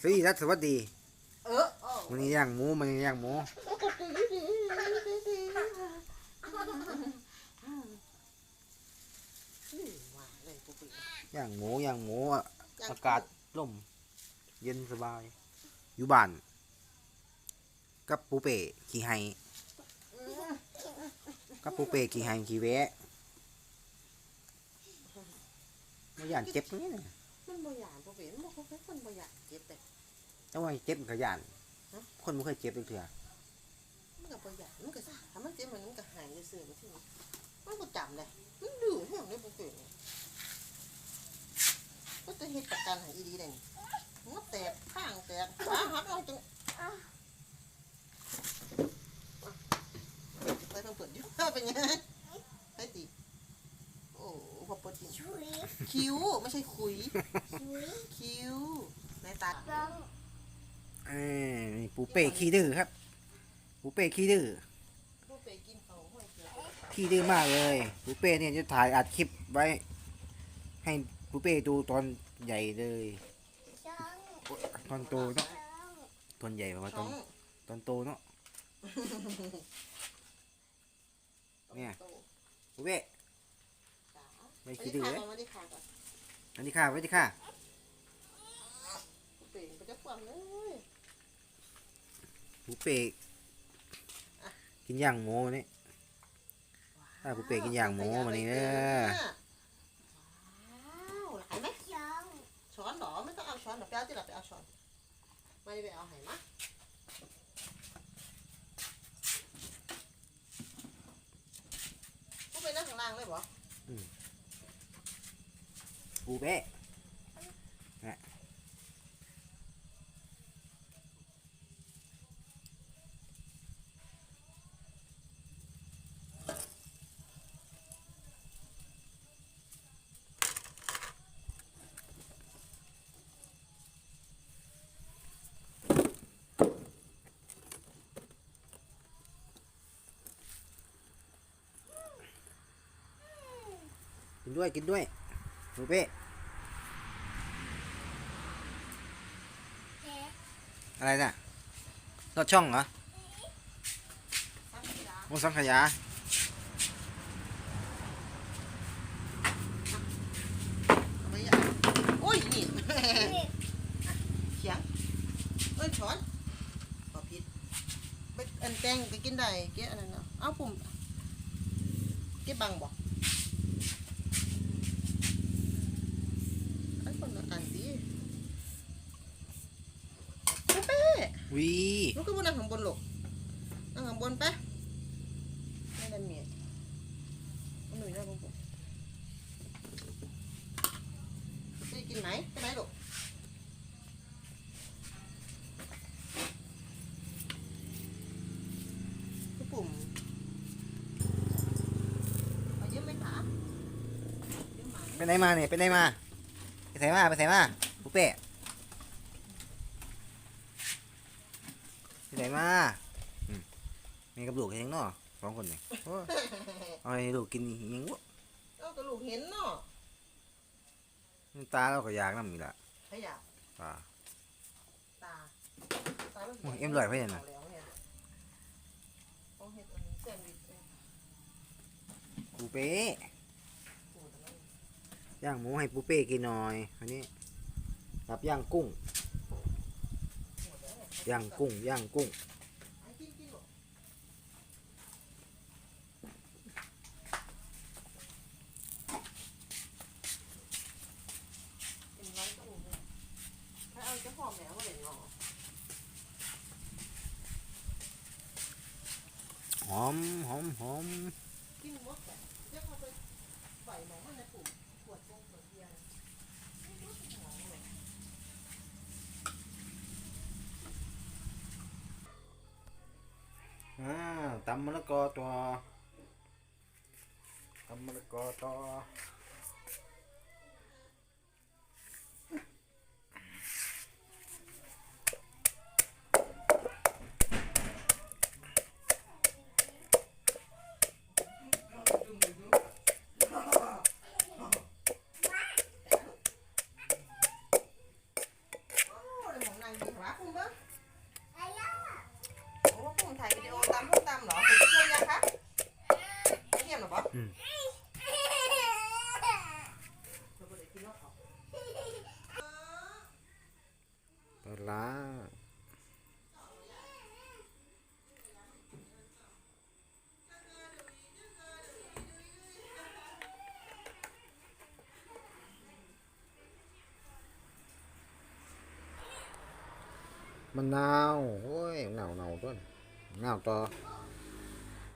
สวัสดีครับสวัสดีเออโอ้มันนี้ย่างหมูมันนี้ย่างหมูว่าเลยปุ๊บปิ๊บย่างหมูย่างหมูอะย่างอากาศร่ม เย็นสบาย อยู่บ้าน กับปูเป้ขี่ไฮกับปูเป้ขี่ไฮขี่แวะไม่ย่านเจ็บนี่นะมันบ่หยาดปุ๊บปิ๊บมันบ่เป็นคนบ่หยาดเจ็บแต่ แต่ว่าเจ็บมันก็ย่าน ฮะ คนไม่เคยเจ็บเลยเถื่อมันก็บ่หยาดมันก็ถ้ามันเจ็บมันมันก็หายซื่อๆไปที่นี่มันบ่จำเลยมันดื้อแฮงเลยปุ๊บปิ๊บนี่ก็จะเฮ็ดประกันให้อีดีได้นี่หัวแตกข้างแตกขาหักเอาจังไปทางเปิดอยู่เป็นยังไงให้ติโอ้พอเปิดจริง ชุยคิ้ว ไม่ใช่คุย ชุยคิ้วในตาจังเอ้ยนี่ ปูเป้ขี้ดื้อครับ ปูเป้ขี้ดื้อขี้ดื้อมากเลยปูเป้เนี่ยจะถ่ายอัดคลิปไว้ ให้ปูเป้ดูตอนใหญ่เลย ตอนโตเนาะตอนใหญ่ประมาณตอนตอนโตเนาะเนี่ยปูเป้ไม่ไม่ดดดูดูเลยอันนี้ค่ะไว้ที่ค่ะเปลี่ยนจะความเลย ปูเป้กินย่างหมูวันนี้ถ้าปูเป้กินย่างหมูวันนี้เด้อว้าวหายไหมจังช้อนเหรอไม่ต้องเอาช้อนหรอกไปเอาที่หลับไปเอาช้อนไม่ได้ไปเอาหายมะผู้ไปนั่งข้างล่างเลยเหรอปูเป้นะ ด้วยกินด้วยปูเป้แพ้อะไรน่ะรถช่องเหรอสังขยาโมสังขยาเอาไปอะโอ้ยนี่เขียงเอ้ยช้อนขอผิดไปอันแตงไปกินได้เก๊ะอะไรเนาะเอาปุ่มเก๊ะบังบ่ไอ้คนละอันดิปุ๊ เป้วีลูกขึ้นบนนั่งข้างบนลูกนั่งข้างบนไปไม่ได้เมียเอาหนุ่ยนั่งข้างบนไปกินไหนไปไหนลูกพี่ปุ่มเอาเยอะไหมคะเยอะไหม ไปไหนมาเนี่ยไปไหนมาไปไหนมาไปไหนมาปูเป้ ไปไหนมาอืมมีกับลูกเองเนาะสองคนเนี่ยโอ้ยเอาให้ลูกกินอิหยังวะเอากระลูกเห็นเนาะน้ำตาเราก็อยากน้ำอีกละขยะตาตาตาโอ้ยเอ็มลอยไปยังไงาแล้วเนี่ยต้องเฮ็ดอันนี้แซนด์วิชเนี่ยปูเป้โอ้แต่มันย่างหมูให้ปูเป้กินหน่อยอันนี้กับย่างกุ้งโหดแล้วเนี่ ย่างกุ้งย่างกุ้งไอ้กินกินลูกเตำมะละกอตัวตำมะละกอตัวโอ้ยหมองนาง อืม เราบ่ได้กินแล้วเอา ปลาร้ามันนา